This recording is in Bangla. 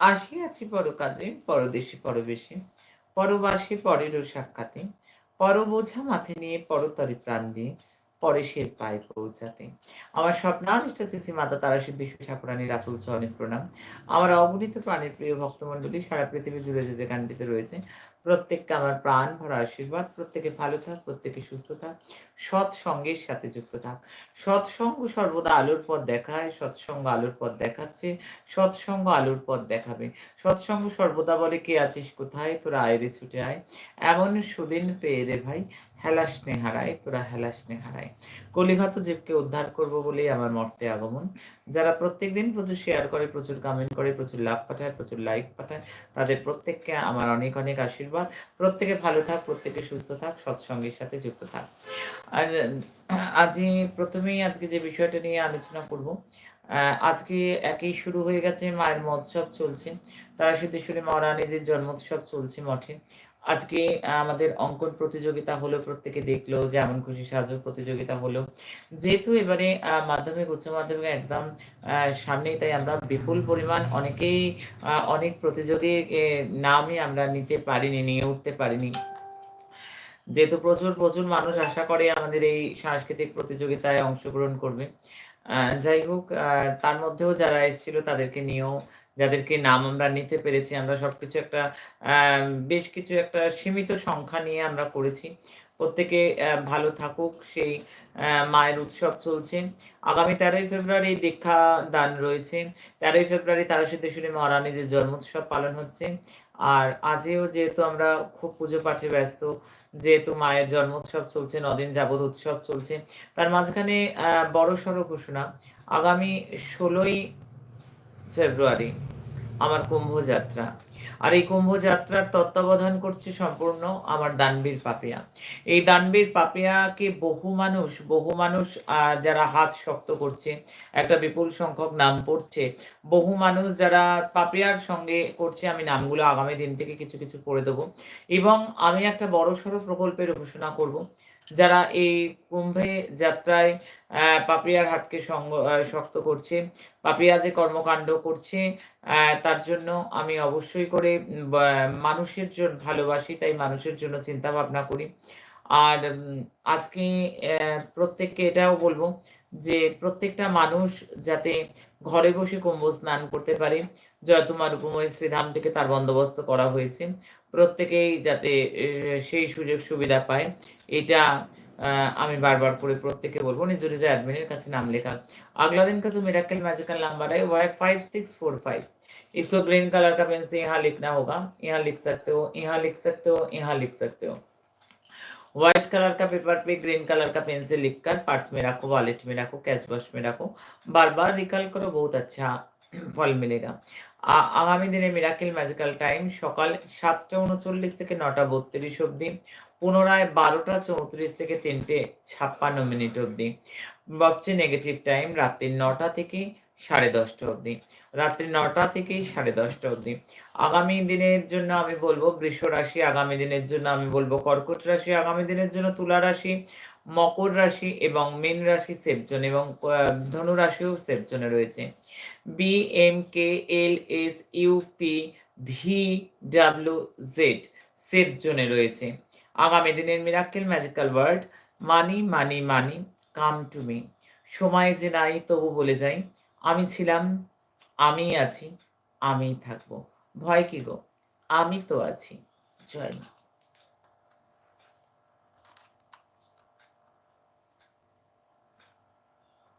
আসিয়াছি পরকাজে পরদেশে পরবেশে পরবাসে পরেরও সাক্ষাতে পর বোঝা মাথে নিয়ে পরতরে প্রাণ দিয়ে পরেশের পায়ে পৌঁছাতে। আমার স্বপ্নানিষ্ঠ শ্রী মাতা তারা সিদ্ধি ঠাকুরানীর আতুল চরণে প্রণাম। আমার অগণিত প্রাণের প্রিয় ভক্তমণ্ডলী, সারা পৃথিবী জুড়ে যে গানটিতে রয়েছে, প্রত্যেককে আমার প্রাণ ভরা আশীর্বাদ, প্রত্যেকে ভালো থাক, প্রত্যেকে সুস্থ থাক সৎ সঙ্গের সাথে যুক্ত থাক। সৎসঙ্গ সর্বদা আলোর পথ দেখায়, সৎসঙ্গ আলোর পথ দেখাচ্ছে, সৎসঙ্গ আলোর পথ দেখাবে। সৎসঙ্গ সর্বদা বলে, কে আছিস কোথায়? তোরা আয়রে ছুটে আয়। এমন সুদিন পেয়ে রে ভাই হেলা স্নেহারায় তোরা হেলা স্নেহারায় কলিঘাত জীবকে উদ্ধার করব বলেই আমার মর্তে আগমন। যারা প্রত্যেক দিন প্রচুর শেয়ার করে, প্রচুর কমেন্ট করে, প্রচুর লাভ পাঠায়, প্রচুর লাইক পাঠায়, তাদের প্রত্যেককে আমার অনেক অনেক আশীর্বাদ। প্রত্যেকে ভালো থাক, প্রত্যেকে সুস্থ থাক, সৎসঙ্গের সাথে যুক্ত থাক। আর আজই প্রথমেই আজকে যে বিষয়টা নিয়ে আলোচনা করব আজকে একই শুরু হয়ে গেছে মায়ের মহোৎসব চলছে। তারা সিদ্ধেশ্বরী মহারানীদের জন্মোৎসব চলছে মঠে। আজকে আমাদের অঙ্কন প্রতিযোগিতা হলো, প্রত্যেকে দেখল যেমন খুশি সাহায্য প্রতিযোগিতা হলো। যেহেতু এবারে মাধ্যমিক, উচ্চ মাধ্যমিক, একদম সামনেই, তাই আমরা বিপুল পরিমাণ অনেকেই অনেক প্রতিযোগী নামই আমরা নিতে পারিনি, নিয়ে উঠতে পারিনি। যেহেতু প্রচুর প্রচুর মানুষ আশা করে আমাদের এই সাংস্কৃতিক প্রতিযোগিতায় অংশগ্রহণ করবে। যাই হোক তার মধ্যেও যারা এসেছিল তাদেরকে নিয়েও যাদেরকে নাম আমরা নিতে পেরেছি, আমরা সবকিছু একটা বেশ কিছু একটা সীমিত সংখ্যা নিয়ে আমরা করেছি। প্রত্যেকে ভালো থাকুক, সেই মায়ের উৎসব চলছে। আগামী তেরোই ফেব্রুয়ারি দীক্ষা দান রয়েছে। তেরোই ফেব্রুয়ারি তারা সিদ্ধেশ্বরী মহারানী যে জন্মোৎসব পালন হচ্ছে। আর আজও যেহেতু আমরা খুব পুজো পাঠে ব্যস্ত, যেহেতু মায়ের জন্মোৎসব চলছে, নদিন যাবৎ উৎসব চলছে, তার মাঝখানে বড় সড়ো ঘোষণা। আগামী ষোলোই ফেব্রুয়ারি, আমার কুম্ভ যাত্রা আর এই কুম্ভ যাত্রার তত্ত্বাবধান করছে সম্পূর্ণ আমার দানবীর পাপিয়া। এই দানবীর পাপিয়াকে বহু মানুষ বহু মানুষ যারা হাত শক্ত করছে, একটা বিপুল সংখ্যক নাম পড়ছে, বহু মানুষ যারা পাপিয়ার সঙ্গে করছে, আমি নামগুলো আগামী দিন থেকে কিছু কিছু করে দেবো। এবং আমি একটা বড় সড়ো প্রকল্পের ঘোষণা করব, যারা এই কুম্ভে যাত্রায় পাপিয়ার হাতকে সঙ্গ শক্ত করছে। পাপিয়া যে কর্মকাণ্ড করছে তার জন্য আমি অবশ্যই করে মানুষের জন্য ভালোবাসি, তাই মানুষের জন্য চিন্তা ভাবনা করি। আর আজকে প্রত্যেককে এটাও বলব যে প্রত্যেকটা মানুষ যাতে ঘরে বসে কুম্ভ স্নান করতে পারে জয়তুমার উপময় শ্রীধাম থেকে তার বন্দোবস্ত করা হয়েছে। প্রত্যেকেই যাতে সেই সুযোগ সুবিধা পায়। এটা আমি বারবার করে প্রত্যেকে বলবো নিজ নিজ অ্যাডমিনের কাছে नाम लेकर अगला दिन का जो मेराकल मैजिकल नंबर है वो है फाइव सिक्स फोर फाइव इसको ग्रीन कलर का पेन से यहाँ लिखना होगा यहाँ लिख सकते हो यहाँ लिख सकते हो यहाँ लिख सकते हो व्हाइट कलर का पेपर पे ग्रीन कलर का पेन से लिखकर पार्ट्स में रखो वॉलेट में रखो कैश बॉक्स में रखो बार बार रिकल करो बहुत अच्छा ফল মিলেগা আগামী দিনে মিরাকেল ম্যাজিক্যাল টাইম সকাল সাতটা উনচল্লিশ থেকে নটা বত্রিশ অবধি পুনরায় বারোটা চৌত্রিশ থেকে তিনটে ছাপ্পান্ন মিনিট অবধি। সবচেয়ে নেগেটিভ টাইম রাত্রি নটা থেকে সাড়ে দশটা অবধি। রাত্রি নটা থেকে সাড়ে দশটা অবধি। আগামী দিনের জন্য আমি বলব বৃষ রাশি, আগামী দিনের জন্য আমি বলব কর্কট রাশি, আগামী দিনের জন্য তুলা রাশি, মকর রাশি এবং মীন রাশি সেফ জোন এবং ধনু রাশিও সেফ রয়েছে। B M K L S U P V W Z safe জোনে রয়েছে। আগামী দিনের miracle magical word, money money money, come to me. সময় যে নাই, তবু বলে যাই, আমি ছিলাম, আমি আছি, আমি থাকব। ভয় কি গো? আমি তো আছি। জয় মা।